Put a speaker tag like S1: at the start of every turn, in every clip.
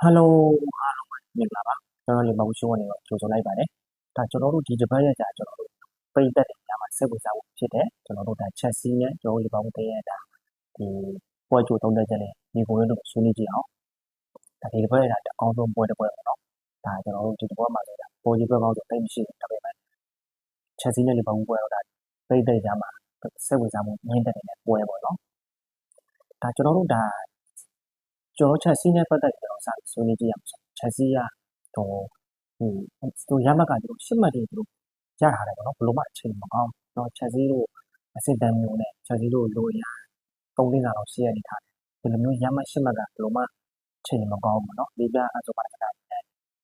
S1: ဟယ်လိုအားလုံးပဲမင်္ဂလာပါကျွန်တော်လီမဘူရှိုးကနေတော့ကြိုဆိုလိုက်ပါတယ်ဒါကျွန်တော်တို့ဒီတစ်ပတ်ရက်ကြာကျွန်တော်တို့ပိတ်သက်တွေညမှာစိတ်ဝင်စားဖို့ဖြစ်တယ်ကျွန်တော်တို့ဒါချက်စီးနဲ့ကျွန်တော်လီမဘူတဲ့ရတာဒီပွဲကြိုသုံးတဲ့ချက်နဲ့ဒီကိုရင်းတို့ဆွေးနွေးကြည့်အောင်ဒါဒီတစ်ပတ်ရက်တာအကောင်းဆုံးပွဲတစ်ပွဲပေါ့နော်ဒါကျွန်တော်တို့ဒီတစ်ပွဲမှာဆိုတာပိုကြီးပွဲပေါင်းဆိုတိတ်မရှိဘူးဒါပေမဲ့ချက်စီးနဲ့လီမဘူပွဲတော့ဒါပိတ်သက်ညမှာစိတ်ဝင်စားမှုမြင့်တဲ့တဲ့ပွဲပေါ့နော်ဒါကျွန်တော်တို့ဒါ ကျွန်တော်ချက်စီးနဲ့ပတ်သက်ပြီးကျွန်တော်စာဆွေးနွေးကြည့်ရအောင်ချက်စီးကဟိုဟိုသူရမကသူတို့ရှစ်မှတ်တွေသူတို့ရထားတယ်ပေါ့နော်ဘလို့မှအချိန်မကောင်းတော့ချက်စီတို့အစစ်တမ်းမျိုးနဲ့ချက်စီတို့လိုရသုံးသိန်းလာတော့ရှေ့ရနေထားတယ်ဒီလိုမျိုးရမရှစ်မှတ်ကဘလို့မှအချိန်မကောင်းဘူးနော်ဒီပြအဆိုပါတဲ့တိုင်း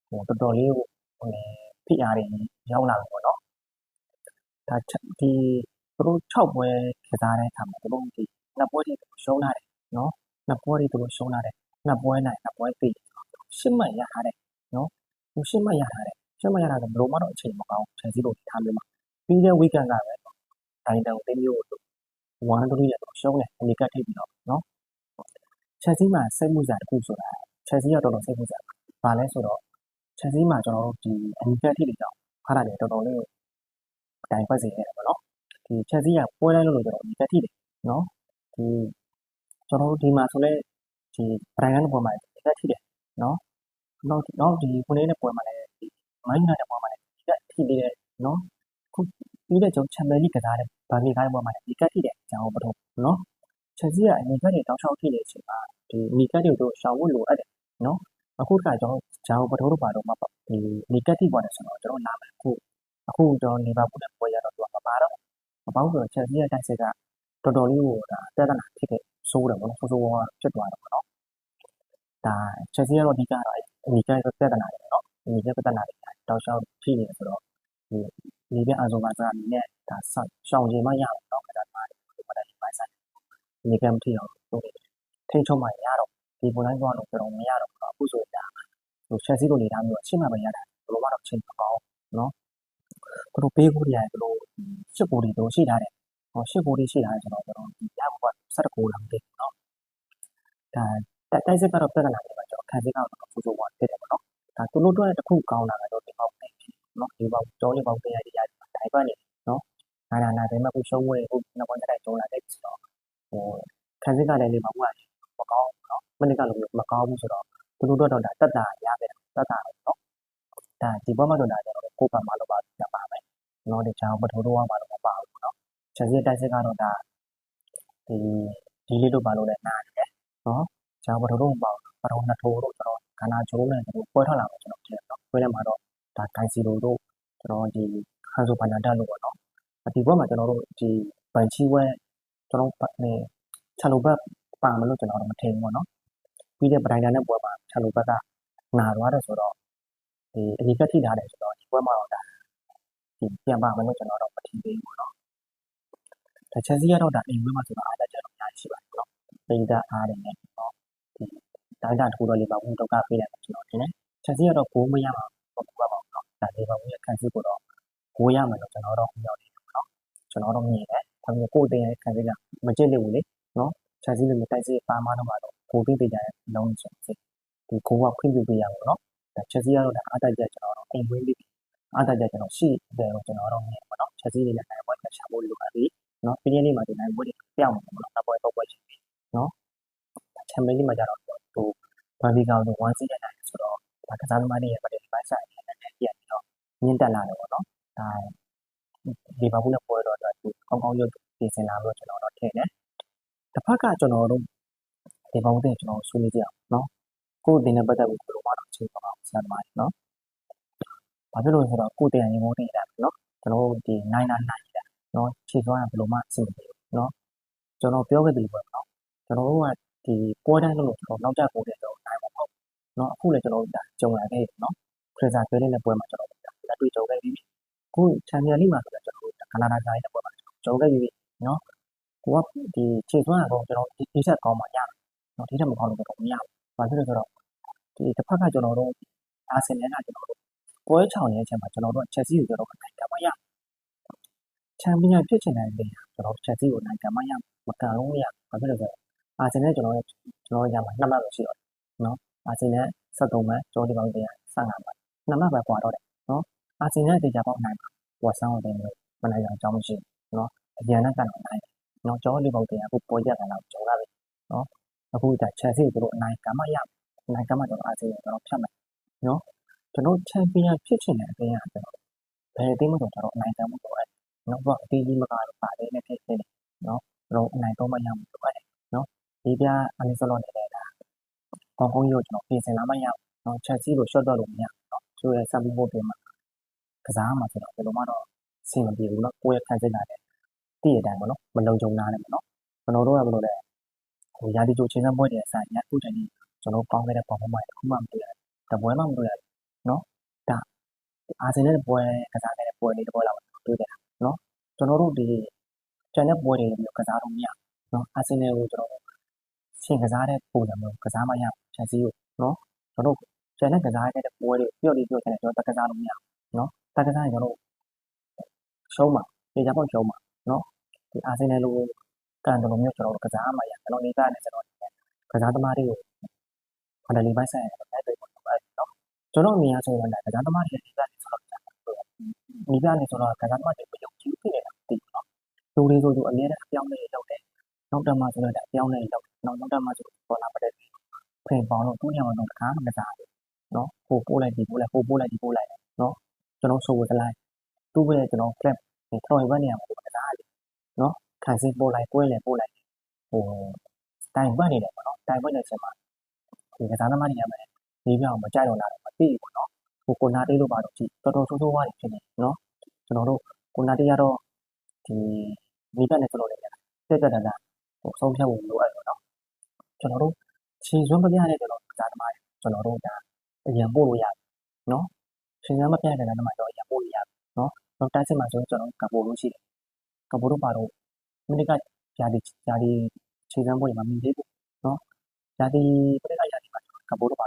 S1: ဟိုတော်တော်လေးဟိုဖိအားတွေရောက်လာတယ်ပေါ့နော်ဒါဒီသူတို့6ပွဲကစားတဲ့အခါမှာသူတို့ဒီနှစ်ပွဲတွေရှုံးလာတယ်နော်နှစ်ပွဲတွေသူတို့ရှုံးလာတယ် နှစ်ပွဲနိုင်နှစ်ပွဲသိရှစ်မှတ်ရထားတယ်ဟိုရှင်းမရထားတယ်ရှင်းမရတာကဘလို့မှတော့အချိန်မကောင်းချန်စီလို့ထားမျိုးမှာပြီးတဲ့ weekend ကပဲဒိုင်တောင်တင်းမျိုးတို့1 3ရတော့ရှုံးတယ်အမေကထိပ်ပြီးတော့နော်ချန်စီမှာစိတ်မှုစားတစ်ခုဆိုတာချန်စီကတော်တော်စိတ်မှုစားပါလဲဆိုတော့ချန်စီမှာကျွန်တော်တို့ဒီအမေကထိပ်ပြီးတော့ခါရတယ်တော်တော်လေးတိုင်ပတ်စေရတယ်ပေါ့နော်ဒီချန်စီကပွဲတိုင်းလို့ကျွန်တော်အမေကထိပ်တယ်နော်ဒီကျွန်တော်တို့ဒီမှာဆိုလဲ ဒီဘရိုင်ကန်ပွဲမှာအမေကထိပ်တယ်နော်နောက်နောက်ဒီခုနေ့နဲ့ပွဲမှာလည်းဒီမိုင်းနာတဲ့ပွဲမှာလည်းဒီကထိသေးတယ်နော်ခုပြီးတဲ့ကျွန်တော်ချန်ပီယံလိကစားတဲ့ဗာမီကိုင်းပွဲမှာလည်းဒီကထိတဲ့အကြောင်းပထမနော်ချက်စီကအမီကတ်တွေတောက်လျှောက်ထိနေတဲ့အချိန်မှာဒီအမီကတ်တွေကိုရှောင်ဖို့လိုအပ်တယ်နော်အခုကကျွန်တော်ဂျာဝပထိုးတို့ပါတော့မှာဒီအမီကတ်ထိပေါ်တယ်ဆိုတော့ကျွန်တော်နားမယ်အခုအခုကျွန်တော်နေပါဘူးတဲ့ပွဲရတော့သူကမပါတော့မပေါ့ဆိုတော့ချက်စီရဲ့တိုက်စစ်က တော်တော်လေးကိုဒါတက်တနာဖြစ်ခဲ့ဆိုးတယ်ပေါ့နော်ဆိုးဆိုးဝါးဝါးဖြစ်သွားတယ်ပေါ့နော်ဒါချက်စီကတော့အဓိကတော့အမီကတ်ပြဿနာတွေနော်အမီကတ်ပြဿနာတွေတောက်လျှောက်ဖြစ်နေတယ်ဆိုတော့ဒီဒီပြအစုံကစားအနေနဲ့ဒါဆောက်ရှောင်ရင်မရဘူးနော်ခဏမှဒီမှာဒီပိုင်းဆိုင်အမီကတ်မထီအောင်လုပ်နေတယ်ထိန်းချုပ်မှရတော့ဒီပုံတိုင်းသွားတော့ကျွန်တော်မရတော့ဘူးအခုဆိုရင်ဒါဟိုချက်စီလိုနေတာမျိုးအရှင်းမှပဲရတယ်ဘယ်လိုမှတော့ချိန်မကောင်းနော်သူတို့ပေးဖို့ရတယ်သူတို့ရှစ်ကိုတွေတို့ရှိထားတယ် ဟောရှစ်ကိုတွေရှိထားတယ်ကျွန်တော်ကျွန်တော်ဒီရဖို့က16ကိုလာမသိဘူးနော်ဒါတိုက်စစ်ကတော့ပြဿနာတွေပါကျွန်တော်ခံစစ်ကတော့ဖူးဖူးဝါဖြစ်တယ်ပေါ့နော်ဒါသူတို့အတွက်တစ်ခုကောင်းတာကတော့ဒီပေါက်နေနော်ဒီပေါက်ကျောင်းလေးပေါက်တရားကြီးရတယ်တိုင်ပတ်နေနော်နာနာနာဘယ်မှာကိုရှုံးဝဲဟုတ်နောက်ပိုင်းတိုင်းကျောင်းလာတဲ့ဆိုတော့ဟိုခံစစ်ကလည်းလေးပါဘူးကမကောင်းနော်မနစ်ကလည်းမကောင်းဘူးဆိုတော့သူ တို့တော့ဒါတက်တာရခဲ့တက်တာနော်ဒါဒီဘောမှာတော့ဒါကျွန်တော်ကိုယ်ကမှလို့ပါပြပါမယ်နော်ဒီချောင်းပထိုးတော့မှတော့မပါဘူးနော်ချက်စစ်တိုက်စစ်ကတော့ဒါဒီဒီလေးတို့ပါလို့လည်းနားတယ်နော်ကျွန်တော်တို့ပေါ့ပထမနှစ်ထိုးတို့ကျွန်တော်ကနာချိုးနဲ့ကျွန်တော်ပွဲထွက်လာတော့ကျွန်တော်ထည့်တော့ပွဲထဲမှာတော့ဒါဒိုင်စီလိုတို့ကျွန်တော်ဒီခန်းဆိုဘန်နာတက်လို့ပေါ့နော်ဒီဘက်မှာကျွန်တော်တို့ဒီဘန်ချီဝဲကျွန်တော်နေချလိုဘက်ပါမလို့ကျွန်တော်တို့မထင်ဘူးပေါ့နော်ပြီးတဲ့ပဒိုင်နာနဲ့ပွဲမှာချလိုဘက်ကနာသွားတယ်ဆိုတော့ဒီအကြီးကထိထားတယ်ဆိုတော့ဒီပွဲမှာတော့ဒါဒီပြန်ပါမလို့ကျွန်တော်တော့မထင်သေးဘူးပေါ့နော် ဒါချက်စီကတော့ဒါအိမ်ပွဲမှာဆိုတော့အားတက်ကြတော့အများကြီးရှိပါတယ်နော်ပိန်တာအားတယ်နဲ့နော်ဒိုင်းတာတစ်ခုတော့လေပါဘူးဒုက္ခပေးတယ်ကျွန်တော်ထင်တယ်။ချက်စီကတော့ဘိုးမရမှာမဟုတ်ပါဘူးနော်။ဒါလေပါဘူးရဲ့ခံစစ်ကိုတော့ဘိုးရမယ်လို့ကျွန်တော်တော့မျှော်နေတယ်နော်။ကျွန်တော်တော့မြင်တယ်။ဒါပေမဲ့ကိုယ်တင်ရဲ့ခံစစ်ကမကျစ်လိမ့်ဘူးလေနော်။ချက်စီလိုတိုက်စစ်ပါမတော့မှာတော့ကိုပြီးပေးကြတဲ့လုံးချက်စစ်ဒီကိုကခွင့်ပြုပေးရမှာနော်။ဒါချက်စီကတော့ဒါအားတိုက်ချက်ကျွန်တော်တော့အိမ်ဝင်းပြီးအားတိုက်ချက်ကျွန်တော်ရှိတယ်လို့ကျွန်တော်တော့မြင်ပါတော့။ချက်စီလေးနဲ့နိုင်ပွဲချက်ချဖို့လိုပါပြီ။ နော်။ပြင်းပြင်းလေးမှာဒီနိုင်ပွဲတွေပြောင်းမှာပေါ့နော်။ပွဲတော့ပွဲချင်းနော်။ချန်ပီယံလိမှာကြတော့ဟိုဘာဒီကောင်ဆို1စီးတဲ့နိုင်ဆိုတော့ဒါကစားသမားတွေရဲ့ဗတ်ဒီပိုင်းဆိုင်နဲ့လည်းပြန်ပြီးတော့မြင့်တက်လာတယ်ပေါ့နော်ဒါဒီဘာဘူးနဲ့ပွဲတော့ဒါသူကောင်းကောင်းရုပ်ပြင်ဆင်လာလို့ကျွန်တော်တော့ထင်တယ်တစ်ဖက်ကကျွန်တော်တို့ဒီဘောင်းတဲ့ကျွန်တော်ဆွေးနွေးကြအောင်နော်ကိုယ်တင်တဲ့ပတ်သက်ပြီးဘယ်လိုမှတော့ချိန်ပါအောင်ဆရာသမားနော်ဘာဖြစ်လို့ဆိုတော့ကိုယ်တင်ရင်ဘုံတင်တာနော်ကျွန်တော်တို့ဒီနိုင် နော်ခြေစွမ်းကဘယ်လိုမှအဆင်မပြေဘူးနော်ကျွန်တော်ပြောခဲ့တယ်ပေါ့နော်ကျွန်တော်တို့ကဒီပွဲတိုင်းလို့ကျွန်တော်နောက်ကျကိုတဲ့ကျွန်တော်နိုင်မှာမဟုတ်ဘူးနော်အခုလည်းကျွန်တော်ဒါကြုံလာခဲ့တယ်နော်ခရစ်စာပြောတဲ့ပွဲမှာကျွန်တော်လက်တွေ့ကြုံခဲ့ပြီးခုချန်ပီယံလိမှာဆိုတော့ကျွန်တော်ကနာဒါကြားရဲ့ပွဲမှာကျွန်တော်ကြုံခဲ့ပြီးနော်ကိုကဒီခြေစွမ်းကတော့ကျွန်တော်ဒီဆက်ကောင်းမှရတယ်နော်ဒီထက်မကောင်းလို့တော့မရဘူးဘာဖြစ်လို့ဆိုတော့ဒီတစ်ဖက်ကကျွန်တော်တို့အာဆင်နယ်ကကျွန်တော်တို့ပွဲချောင်နေတဲ့ချက်မှာကျွန်တော်တို့ချက်စီကိုကျွန်တော်တို့နိုင်တာမရဘူး ချန်ပီယံဖြစ်ချင်တဲ့နေရာကျွန်တော်ချက်စီကိုနိုင်ကမှရမကန်လို့မရဘာဖြစ်လို့ဆိုတော့အာဆင်နယ်ကျွန်တော်ကျွန်တော်ရမှာနှစ်မှတ်လို့ရှိတော့နော်အာဆင်နယ်73မှတ်ကျော်ဒီပေါင်း115မှတ်နှစ်မှတ်ပဲကွာတော့တယ်နော်အာဆင်နယ်တေချာပေါက်နိုင်မှာဝက်ဆန်ကိုတင်လို့မနိုင်အောင်အကြောင်းမရှိဘူးနော်အရန်နဲ့ကတော့နိုင်တယ်နော်ကျော်ဒီပေါင်း100အခုပေါ်ရက်ကတော့ကျော်လာပြီနော်အခုဒါချက်စီတို့အနိုင်ကမှရအနိုင်ကမှကျွန်တော်အာဆင်နယ်ကျွန်တော်ဖြတ်မယ်နော်ကျွန်တော်ချန်ပီယံဖြစ်ချင်တဲ့အတင်းကကျွန်တော်ဘယ်အတင်းမှတော့ကျွန်တော်အနိုင်ကမှုတော့ အဲ့နော်ဘာအတင်းကြီးမကတော့ပါတယ်နဲ့ဖြစ်နေတယ်နော်ကျွန်တော်အနိုင်တော့မရဘူးတော့အဲ့နော်ဒီပြအနည်းစလို့နေတဲ့ဒါကောင်းကောင်းရုပ်ကျွန်တော်ပြင်ဆင်လာမှရအောင်နော်ချက်စီလို့ short တော့လို့မရဘူးနော်ဆိုရဲစပ်ပြီးဖို့ပြင်မှာကစားမှာဆိုတော့ဘယ်လိုမှတော့ဆင်မပြေဘူးနော်ကိုယ့်ရဲ့ခံစိတ်လာတယ်တည့်ရတိုင်းပေါ့နော်မလုံခြုံနာနဲ့ပေါ့နော်ကျွန်တော်တို့ကဘယ်လိုလဲဟိုရာဒီကျိုချင်းစပွဲတွေအစားညအခုတည်းကကျွန်တော်ကောင်းခဲ့တဲ့ပုံမှန်မှတစ်ခုမှမတွေ့ရဘူးတပွဲမှမတွေ့ရဘူးနော်ဒါအာဆင်နယ်ပွဲကစားခဲ့တဲ့ပွဲလေးတစ်ပွဲလောက်တွေ့ခဲ့တာနော် ကျွန်တော်တို့ဒီကျန်တဲ့ပွဲတွေလည်းကစားလို့မရနော်အာဆင်နယ်ကိုကျွန်တော်တို့ရှင်ကစားတဲ့ပုံစံမျိုးကစားမှရချက်စီကိုနော်ကျွန်တော်တို့ကျန်တဲ့ကစားခဲ့တဲ့ပွဲတွေပြော့လေးပြော့ချင်တယ်ကျွန်တော်တက်ကစားလို့မရနော်တက်ကစားရင်ကျွန်တော်တို့ရှုံးမှာပြေချပေါက်ရှုံးမှာနော်ဒီအာဆင်နယ်လိုကန်တယ်လို့မျိုးကျွန်တော်တို့ကစားမှရကျွန်တော်နေသားနဲ့ကျွန်တော်ကစားသမားတွေကိုခန္ဓာလေးပိုင်းဆိုင်ရာတိုက်တွေ့ပေါ့နော်ကျွန်တော်အမြင်အဆိုရင်လည်းကစားသမားတွေနေသားနဲ့ဆိုတော့နေသားနဲ့ဆိုတော့ကစားသမားတွေပြုံကြည့်ဖြစ်နေတာ သိနော်လူတွေဆိုသူအမြဲတမ်းအပြောင်းလဲလုပ်တယ်နောက်တက်မှဆိုတော့အပြောင်းလဲလုပ်နောက်နောက်တက်မှဆိုပေါ်လာတဲ့ဖင်ပေါင်းတော့သူ့ညမှာတော့တကားမကစားဘူးနော်ဟိုပို့လိုက်ဒီပို့လိုက်ဟိုပို့လိုက်ဒီပို့လိုက်နော်ကျွန်တော်ဆိုဝစလိုက်သူ့ပဲကျွန်တော် club ဒီ troy ဘက်နေရာမှာကစားတယ်နော်ခံစင်းပို့လိုက်ကွဲလေပို့လိုက်ဟိုတိုင်ပတ်နေတယ်ပေါ့နော်တိုင်ပတ်နေချိန်မှာဒီကစားသမားတွေကလည်းဒီပြောင်မကြိုက်တော့လာတော့မသိဘူးပေါ့နော်ဟိုကိုနာတေးလို့ပါတော့ကြည့်တော်တော်ဆိုးဆိုးဝါးနေဖြစ်နေနော်ကျွန်တော်တို့ကိုနာတေးကတော့ ဒီမိဘနဲ့ဆိုလို့လည်းတက်တက်တာတာဟိုဆုံးဖြတ်ဖို့လိုအပ်တယ်နော်ကျွန်တော်တို့ချိန်စွမ်းမပြတဲ့ကျွန်တော်ကစားသမားတွေကျွန်တော်တို့ဒါအရင်ပို့လို့ရတယ်နော်ချိန်စွမ်းမပြတဲ့ကစားသမားတော့အရင်ပို့လို့ရတယ်နော်တော့တိုက်စစ်မှာဆိုရင်ကျွန်တော်ကပို့လို့ရှိတယ်ကပို့တော့ပါတော့မိနစ်ကဂျာဒီဂျာဒီချိန်စွမ်းပို့ရမှာမြင်သေးဘူးနော်ဂျာဒီမိနစ်ကဂျာဒီမှာကပို့တော့ပါ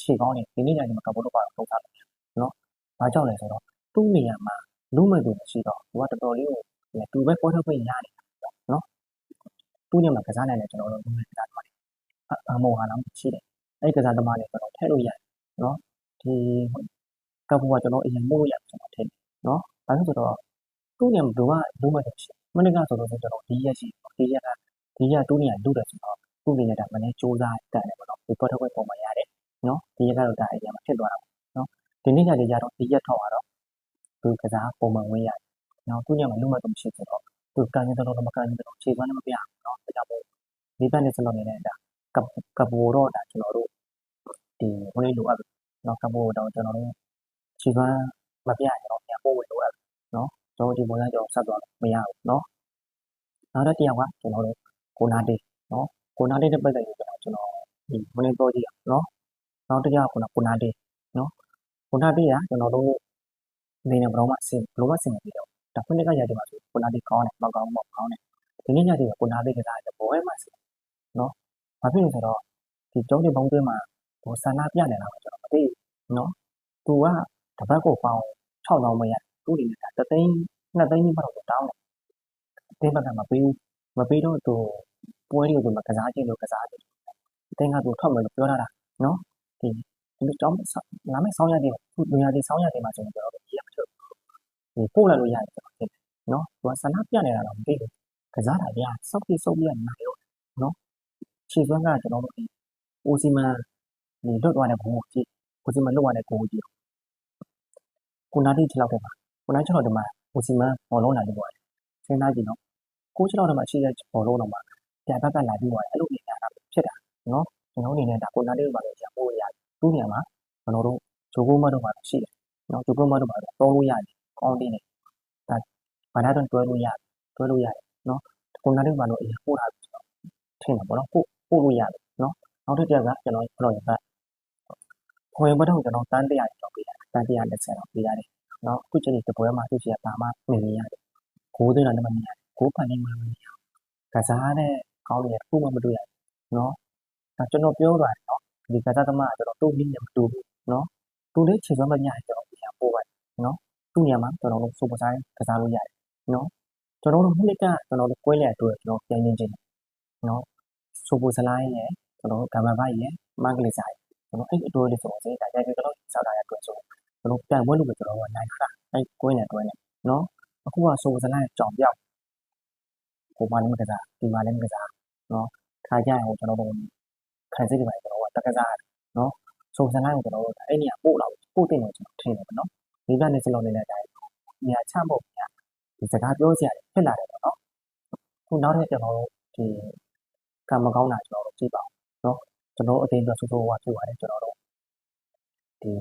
S1: ခြေကောင်းနေဒီနေ့ညနေမှာကပို့တော့ပါတော့ထားတယ်နော်ဘာကြောင့်လဲဆိုတော့သူ့နေရာမှာလူမဲ့သူမရှိတော့သူကတော်တော်လေးကို တူပဲပွဲထုတ်ခွင့်ရတယ်နော်သူ့ညမှာကစားနိုင်တယ်ကျွန်တော်တို့လူမဲ့ကစားသမားတွေအမောဟာလာရှိတယ်အဲ့ကစားသမားတွေကျွန်တော်ထည့်လို့ရတယ်နော်ဒီကပူကကျွန်တော်အရင်မို့လို့ရတယ်ကျွန်တော်ထည့်နော်ဘာလို့ဆိုတော့သူ့ညမှာဘယ်ကလူမဲ့သူရှိမနေ့ကဆိုတော့ကျွန်တော်ဒီရက်ရှိဒီရက်ကဒီရက်တူးနေရလူတယ်ဆိုတော့သူ့နေနဲ့ဒါမနေ့စူးစမ်းတက်တယ်ပေါ့နော်ဒီပွဲထုတ်ခွင့်ပုံမှန်ရတယ်နော်ဒီရက်ကတော့ဒါအရင်မှာဖြစ်သွားတာနော်ဒီနေ့ညနေကျတော့ဒီရက်ထောက်ရတော့သူကစားပုံမှန်ဝင်ရတယ် နော်သူ့ညမှာလူမဲ့သူမရှိဆိုတော့သူကန်နေတော့မကန်နေတော့ခြေစွမ်းလည်းမပြဘူးနော်ဒါကြောင့်မို့ဒီဘက်နဲ့စလုံးနေတဲ့ဒါကပ်ကပ်ဘောတော့ဒါကျွန်တော်တို့ဒီဟိုလေးလိုအပ်တယ်နော်ကပ်ဘောတော့ကျွန်တော်တို့ခြေစွမ်းမပြရင်တော့ပြန်ပို့ဝင်လိုအပ်တယ်နော်ကျွန်တော်ဒီပုံစံကြောင့်ဆက်သွားမရဘူးနော်နောက်တစ်တရားကကျွန်တော်တို့ကိုနာတေးနော်ကိုနာတေးတဲ့ပတ်သက်ပြီးကျွန်တော်ကျွန်တော်ဒီဟိုလေးပြောကြည့်အောင်နော်နောက်တစ်တရားကကိုနာတေးနော်ကိုနာတေးကကျွန်တော်တို့နေနေဘရောမှအစင်ဘရောမှအစင်ပြီးတော့ ဒါခုနှစ်ကရတဲ့မှာဆိုကိုနာတေးကောင်းတယ်မကောင်းဘူးမကောင်းတယ်ဒီနေ့ညတေးကကိုနာတေးကစားတယ်ဘောဲမှာစင်နော်ဘာဖြစ်လဲဆိုတော့ဒီကျုံးတဲ့ဘုံတွင်းမှာဟိုဆန္ဒပြနေတာကိုကျွန်တော်မသိဘူးနော်သူကတပတ်ကိုပေါင်း6000မရသူ့အနေနဲ့ဒါတသိန်း2သိန်းကြီးပတ်တော့တောင်းတယ်အတင်းဘက်ကမပေးဘူးမပေးတော့သူပွဲတွေကိုမကစားခြင်းလို့ကစားတယ်အတင်းကသူထွက်မယ်လို့ပြောတာနော်ဒီဒီတောင်းလာမယ့်ဆောင်းရတဲ့သူနေရာဒီဆောင်းရတဲ့မှာကျွန်တော်တို့ရမထုတ် ဒီပို့လိုက်လို့ရတယ်ကျွန်တော်သိတယ်နော်သူကဆန္ဒပြနေတာတော့မသိဘူးကစားတာပြစောက်ပြီးစောက်ပြီးနိုင်တော့နော်ခြေစွမ်းကကျွန်တော်တို့ဒီအိုစီမန်ဒီလွတ်သွားတဲ့ဘုံကိုကြည့်အိုစီမန်လွတ်သွားတဲ့ကိုကိုကြည့်ကိုနာတီခြေလောက်တဲ့မှာကိုနာခြေလောက်တဲ့မှာအိုစီမန်ဘောလုံးလာပြီးသွားတယ်စဉ်းစားကြည့်နော်ကိုခြေလောက်တဲ့မှာရှိတဲ့ဘောလုံးတော့မှာပြန်ဘက်ကလာပြီးသွားတယ်အဲ့လိုနေတာဖြစ်တာနော်ကျွန်တော်အနေနဲ့ဒါကိုနာတီမှာလည်းကြာပို့ရတယ်သူ့နေရာမှာကျွန်တော်တို့ဂျိုကိုမတ်တို့မှာရှိတယ်နော်ဂျိုကိုမတ်တို့မှာတော့လို့ရတယ် ကောင်းတင်းနေဒါဘာသာတော့တွဲလို့ရတယ်တွဲလို့ရတယ်နော်ကိုနာတီမှာတော့အရင်ပို့တာထင်တယ်ပေါ့နော်ပို့ပို့လို့ရတယ်နော်နောက်တစ်ချက်ကကျွန်တော်ကျွန်တော်ရပတ်ခွင့်ဘတ်တော့ကျွန်တော်တန်းတရာကျော်ပေးတာတန်းတရာလက်ဆက်တော့ပေးရတယ်နော်အခုချိန်ဒီတပွဲမှာသူရှိရပါမှနေနေရတယ်ကိုးသိန်းတော့မနေရတယ်ကိုးဖန်နေမှမနေရကစားတဲ့ကောင်းတယ်ခုမှမတွေ့ရနော်ဒါကျွန်တော်ပြောတာနော်ဒီကစားသမားကကျွန်တော်တိုးပြီးနေမတူဘူးနော်တူလေးခြေစွမ်းမညကျွန်တော်ပြန်ပို့ပါနော် သူ့နေရာမှာကျွန်တော်တို့စူပါဆိုင်ကစားလို့ရတယ်နော်ကျွန်တော်တို့မိနစ်ကကျွန်တော်တို့ကွဲလဲအတွက်ကျွန်တော်ပြန်ရင်းချင်းနော်စူပူစလိုင်းနဲ့ကျွန်တော်တို့ဂမ်မဘိုက်ရဲ့မန်ကလေးဆိုင်ကျွန်တော်အဲ့အတိုးလေးဆိုတော့ဒါကြိုက်ပြီးတော့စားတာရအတွက်ဆိုကျွန်တော်ပြန်ပွဲလို့ပဲကျွန်တော်ကနိုင်တာအဲ့ကွင်းနဲ့တွဲနေနော်အခုကဆိုစလိုက်ကြောင်ပြောက်ဟိုမှလည်းမကစားဒီမှလည်းမကစားနော်ခါကြရင်ဟိုကျွန်တော်တို့ခံစစ်တွေပါကျွန်တော်ကတက်ကစားနော်ဆိုစလိုက်ကိုကျွန်တော်တို့အဲ့နေရာပို့တော့ပို့တင်တယ်ကျွန်တော်ထင်တယ်ပေါ့နော် ဒီကနေစလုံးနေတဲ့တိုင်းနေရာချဖို့ပြဒီစကားပြောစရာဖြစ်လာတယ်ပေါ့နော်ခုနောက်ထပ်ကျွန်တော်တို့ဒီကံမကောင်းတာကျွန်တော်တို့ကြည့်ပါနော်ကျွန်တော်အတင်းအတွက်ဆိုးဆိုးဝါးဖြစ်ပါတယ်ကျွန်တော်တို့ဒီ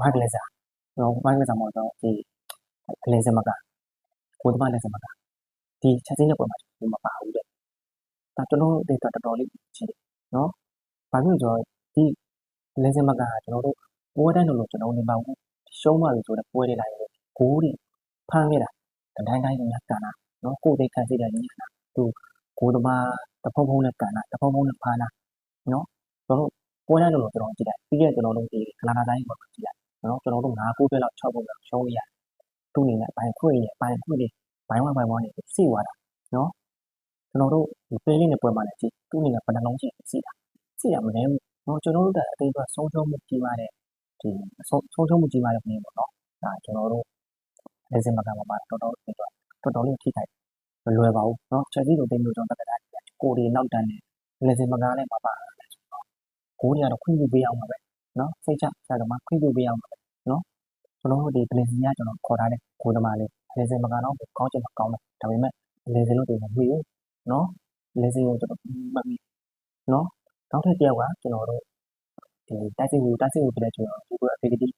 S1: မိုက်ကလေးစားကျွန်တော်မိုက်ကလေးစားမှာတော့ဒီကလေးစမကကိုသမားလေးစမကဒီချက်ချင်းတဲ့ပုံမှာဒီမပါဘူးတဲ့ဒါကျွန်တော်ဒေတာတော်တော်လေးရှိတယ်နော်ဘာဖြစ်လို့ဆိုတော့ဒီလေးစမကကျွန်တော်တို့ပွဲတိုင်းလို့ကျွန်တော်နေပါဘူး ရှုံးမှပြီဆိုတော့ပွဲတွေလိုက်လို့ဂိုးတွေဖမ်းခဲ့တာတိုင်းတိုင်းညကနာနော်ကိုယ်သိခံစိတ်တယ်ညကနာသူကိုသမားတဖုံဖုံနဲ့ကန်တာတဖုံဖုံနဲ့ဖမ်းတာနော်ကျွန်တော်တို့ပွဲတိုင်းလို့ကျွန်တော်ကြည့်လိုက်ပြီးခဲ့ကျွန်တော်တို့ဒီကလာနာတိုင်းကိုကြည့်လိုက်နော်ကျွန်တော်တို့9ခုပဲလောက်6ခုလောက်ရှုံးရသူ့အနေနဲ့ဘိုင်ခွေနဲ့ဘိုင်ခွေတွေဘိုင်ဝမ်ဘိုင်ဝမ်နဲ့စီသွားတာနော်ကျွန်တော်တို့ဒီပေးလေးနဲ့ပွဲမှာလည်းကြည့်သူ့အနေနဲ့ဘယ်နှလုံးရှိစီတာစီတာမနေဘူးနော်ကျွန်တော်တို့ကအသေးပဲဆုံးရှုံးမှုကြီးမားတဲ့ ဒီဆုံးဆုံးရှုံးမှုကြီးပါတဲ့ပုံပေါ့နော်ဒါကျွန်တော်တို့လက်စင်မကမှာပါတော်တော်လေးတော့တော်တော်လေးထိခိုက်မလွယ်ပါဘူးနော်ချက်ကြီးတို့တိမ်လို့ကြောင့်တက်တာကိုဒီနောက်တန်းနေလက်စင်မကနဲ့မပါကိုဒီကတော့ခွင့်ပြုပေးအောင်ပါပဲနော်စိတ်ချဆက်ကမှခွင့်ပြုပေးအောင်ပါပဲနော်ကျွန်တော်တို့ဒီပလင်စီကကျွန်တော်ခေါ်ထားတဲ့ကိုသမားလေးလက်စင်မကတော့ကောင်းချင်မှကောင်းမယ်ဒါပေမဲ့လက်စင်လို့တင်မပြီးဘူးနော်လက်စင်ကိုကျွန်တော်မပြီးနော်နောက်ထပ်တစ်ယောက်ကကျွန်တော်တို့ ဒီတိုက်စစ်ကိုတိုက်စစ်ကိုပြတဲ့ကျွန်တော်ဒီကို activity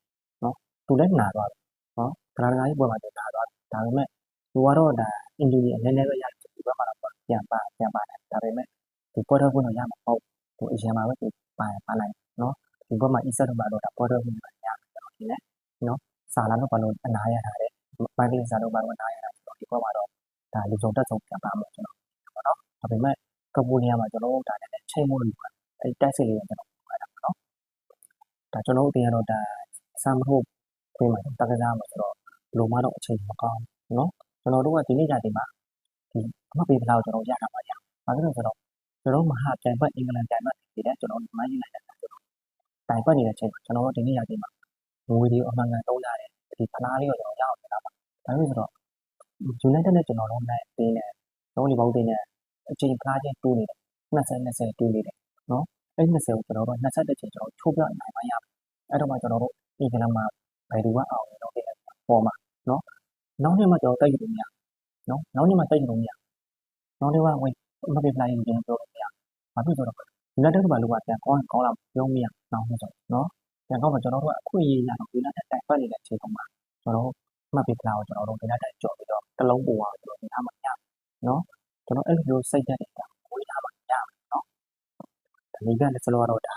S1: နော်သူလည်းနာသွားတယ်နော်ကလာကလာကြီးပေါ်မှာကျနာသွားတယ်ဒါပေမဲ့သူကတော့ဒါ engineer အနေနဲ့ပဲရတယ်ဒီဘက်မှာတော့ပြန်ပါပြန်ပါတယ်ဒါပေမဲ့ဒီ portal ကိုတော့ရမှာမဟုတ်ဘူးအရင်မှာပဲပါပါလိုက်နော်ဒီဘက်မှာ e-set မှာတော့ဒါ portal ကိုရမှာကျွန်တော်ဒီနဲ့နော်စာလာတော့ဘာလို့အနာရတာလဲဘိုင်ကလေးစာတော့ဘာလို့အနာရတာလဲဒီဘက်မှာတော့ဒါလူစုံတက်ဆုံးပြန်ပါမှာကျွန်တော်ပေါ့နော်ဒါပေမဲ့ကပူနီးယားမှာကျွန်တော်တို့ဒါနဲ့ချိန်မှုလို့အဲ့တိုက်စစ်လေးကကျွန်တော် ဒါကျွန်တော်တို့တင်ရတော့ဒါစာမဟုတ်ခွေးမှာတက္ကသိုလ်မှာဆိုတော့လိုမှတော့အချိန်မကောင်းနော်ကျွန်တော်တို့ကဒီနေ့ညဒီမှာဒီအမှတ်ပေးပလောက်ကျွန်တော်ရတာပါရ။ဘာလို့လဲဆိုတော့ကျွန်တော်မဟာပြန်ပတ်အင်္ဂလန်ပြန်ပတ်နေတယ်ကျွန်တော်ဒီမိုင်းယူလိုက်တာကျွန်တော်တိုင်ပတ်နေတဲ့အချိန်ကျွန်တော်တို့ဒီနေ့ညဒီမှာငွေတွေအမှန်ကန်သုံးရတယ်ဒီဖလားလေးကိုကျွန်တော်ရအောင်ပြတာပါ။ဒါလို့ဆိုတော့ United နဲ့ကျွန်တော်တို့နဲ့တင်းနဲ့တော့ဒီဘောင်းတင်းနဲ့အချိန်ဖလားချင်းတူးနေတယ်20 20တူးနေတယ်နော် အဲ့20ကိုကျွန်တော်တို့21ချိန်ကျွန်တော်ချိုးပြနိုင်ပါရမယ်အဲ့တော့မှကျွန်တော်တို့အင်္ဂလန်မှာဘယ်သူကအောင်လဲတော့ဒီပေါ်မှာနော်နောက်နေ့မှကျွန်တော်တိုက်ယူလို့မရနော်နောက်နေ့မှတိုက်ယူလို့မရနောက်နေ့ကဝင်မပေးပလိုက်ရင်ကျွန်တော်ပြောလို့မရဘာဖြစ်ဆိုတော့လက်တက်မှာလောကပြန်ကောင်းကောင်းလာပြောမရနောက်နေ့ဆိုနော်ပြန်ကောင်းမှကျွန်တော်တို့အခွင့်အရေးရတော့ဒီလက်တက်တိုင်ပတ်နေတဲ့အချိန်ပုံမှာကျွန်တော်မှတ်ပေးပလိုက်ကိုကျွန်တော်တို့ဒီလက်တက်ကြော်ပြီးတော့တလုံးပူအောင်ကျွန်တော်ဒီထားမှရနော်ကျွန်တော်အဲ့လိုမျိုးစိတ်သက်နေတာဝေးထားမှရနော် ဒီကလည်းစလို့တော့ဒါ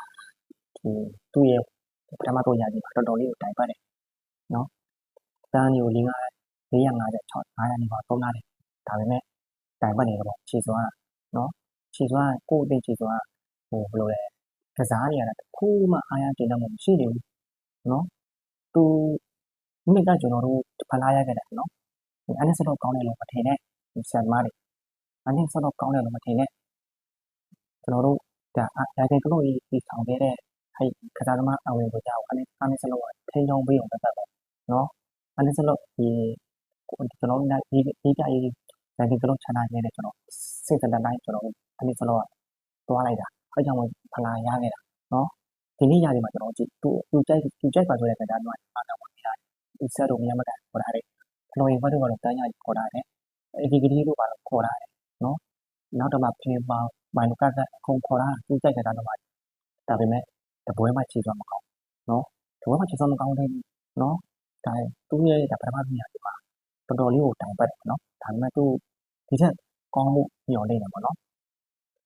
S1: ဒီသူ့ရဲ့ပထမတော့ညာကြီးမှာတော်တော်လေးကိုတိုင်ပတ်တယ်နော်တန်းကြီးကို၄၅456 900နေပါသုံးလာတယ်ဒါပေမဲ့တိုင်ပတ်နေတော့ခြေစွမ်းနော်ခြေစွမ်းကိုယ်အသိခြေစွမ်းဟိုဘယ်လိုလဲကစားနေရတာတခုမှအားရတင်တော့မရှိနေဘူးနော်သူမိကကျွန်တော်တို့ဖလားရခဲ့တယ်နော်ဒီအနည်းစတော့ကောင်းတယ်လို့မထင်နဲ့ဆန်မားတွေအနည်းစတော့ကောင်းတယ်လို့မထင်နဲ့ကျွန်တော်တို့ ဒါဒါကြိုင်ကလို့ဒီဆောင်ခဲ့တဲ့ဟဲ့ကစားသမားအဝင်ကိုကြောက်အနည်းအနည်းစတော့ထိန်းချောင်းပေးအောင်တက်တယ်နော်အနည်းစတော့ဒီကျွန်တော်တို့ဒီဒီကြရေးဒါဒီကလုံးချနာခဲ့တဲ့ကျွန်တော်စိတ်တတိုင်းကျွန်တော်အနည်းစတော့သွားလိုက်တာအဲကြောင့်ဖလားရခဲ့တာနော်ဒီနေ့ညနေမှာကျွန်တော်ကြည့်သူသူကြိုက်သူကြိုက်ပါဆိုတဲ့ကစားသမားအားတော့ဝင်လာတယ်ဒီဆက်တော့မရမကန်ခေါ်တာတယ်ဖလိုရင်ဘတ်တော့တော့တန်းရခေါ်တာတယ်အဲဒီကလေးတို့ကတော့ခေါ်တာတယ်နော်နောက်တော့မှဖင်ပါ မိုင်ကကအခုခေါ်တာသူကြိုက်ကစားသမားဒါပေမဲ့တပွဲမှခြေစွမ်းမကောင်းနော်တပွဲမှခြေစွမ်းမကောင်းတဲ့နော်ဒါသူ့ရဲ့ဒါပထမမြင်ရပါတော်တော်လေးကိုတိုင်ပတ်တယ်နော်ဒါပေမဲ့သူဒီချက်ကောင်းမှုညှော်နေတယ်ပေါ့နော်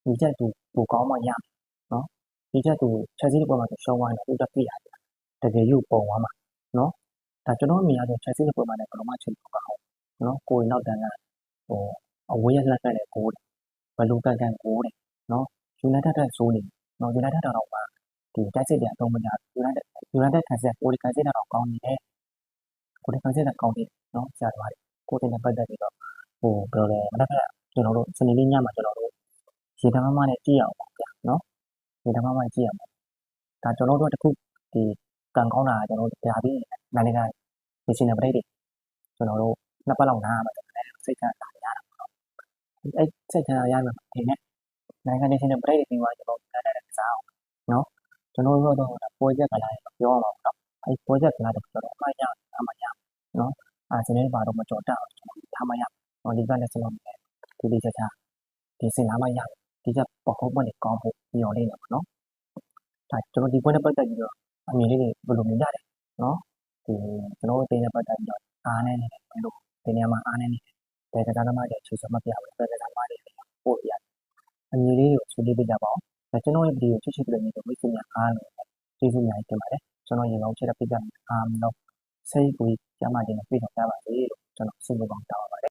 S1: ဒီချက်သူပိုကောင်းမှရနော်ဒီချက်သူချက်စီးတဲ့ပုံမှာရှုံးသွားတယ်သူတက်ပြရတယ်တကယ်ယူပုံသွားမှာနော်ဒါကျွန်တော်မြင်ရတဲ့ချက်စီးတဲ့ပုံမှာလည်းဘယ်လိုမှချိန်မကောင်းနော်ကိုယ်နောက်တန်းကဟိုအဝေးရလက်ကလည်းကိုဘယ်လိုကန်ကန်ကိုတယ် နော်ယူနိုက်တက်တက်ဆိုးနေနော်ယူနိုက်တက်တော့ပါဒီတိုက်စစ်တဲ့အတော့မရယူနိုက်တက်ယူနိုက်တက်ခံစစ်ကိုဒီခံစစ်တော့ကောင်းနေတယ်ကိုဒီခံစစ်တော့ကောင်းနေတယ်နော်ဆရာတော်ကိုတင်တဲ့ပတ်သက်ပြီးတော့ဟိုဘယ်လိုလဲမနက်ကကျွန်တော်တို့စနေနေ့ညမှာကျွန်တော်တို့ရေတမမနဲ့ကြည့်အောင်ပါဗျာနော်ရေတမမကြည့်အောင်ဒါကျွန်တော်တို့ကတခုဒီကံကောင်းတာကကျွန်တော်တို့ဒါပြီးနိုင်ငံက national break တွေကျွန်တော်တို့နှစ်ပတ်လောက်နားရမှာတယ်စိတ်ချတာရတာပေါ့နော်အဲ့စိတ်ချတာရမှာဒီနေ့ နိုင်ငံ national break တွေပြီးသွားကျွန်တော်တို့နားတဲ့ကစားအောင်နော်ကျွန်တော်တို့တော့ project ကလည်းပြောအောင်တော့အဲ့ project ကလည်းကျွန်တော်အမှတ်ရအမှတ်ရနော်အာစနေပါတော့မကြော်တအောင်ကျွန်တော်ထားမရဟောဒီကလည်းစလုံးဒီဒီချာချာဒီစင်လာမရဒီချက်ပေါ်ဖို့မနေကောင်းဖို့ညော်လေးနေပေါ့နော်ဒါကျွန်တော်ဒီပွဲနဲ့ပတ်သက်ပြီးတော့အမြင်လေးတွေဘယ်လိုမြင်ကြလဲနော်ဒီကျွန်တော်တို့တင်းနဲ့ပတ်သက်ပြီးတော့အားနေနေတယ်ဘယ်လိုဒီနေရာမှာအားနေနေတယ်ဒါကစားသမားတွေချူစမပြဘူးဒါကစားသမားတွေပို့ရ အမြင်လေးတွေကိုဆွေးနွေးပြကြပါအောင်ဒါကျွန်တော်ရဲ့ဗီဒီယိုချစ်ချစ်ပြနေတော့မိတ်ဆွေများအားလို့ကျေးဇူးများတင်ပါတယ်ကျွန်တော်ရေကောင်းချက်ပြကြမယ်အားမလို့စိတ်ကိုကျမ်းမာခြင်းနဲ့ပြည့်စုံကြပါစေလို့ကျွန်တော်ဆုမကောင်းတောင်းပါပါတယ်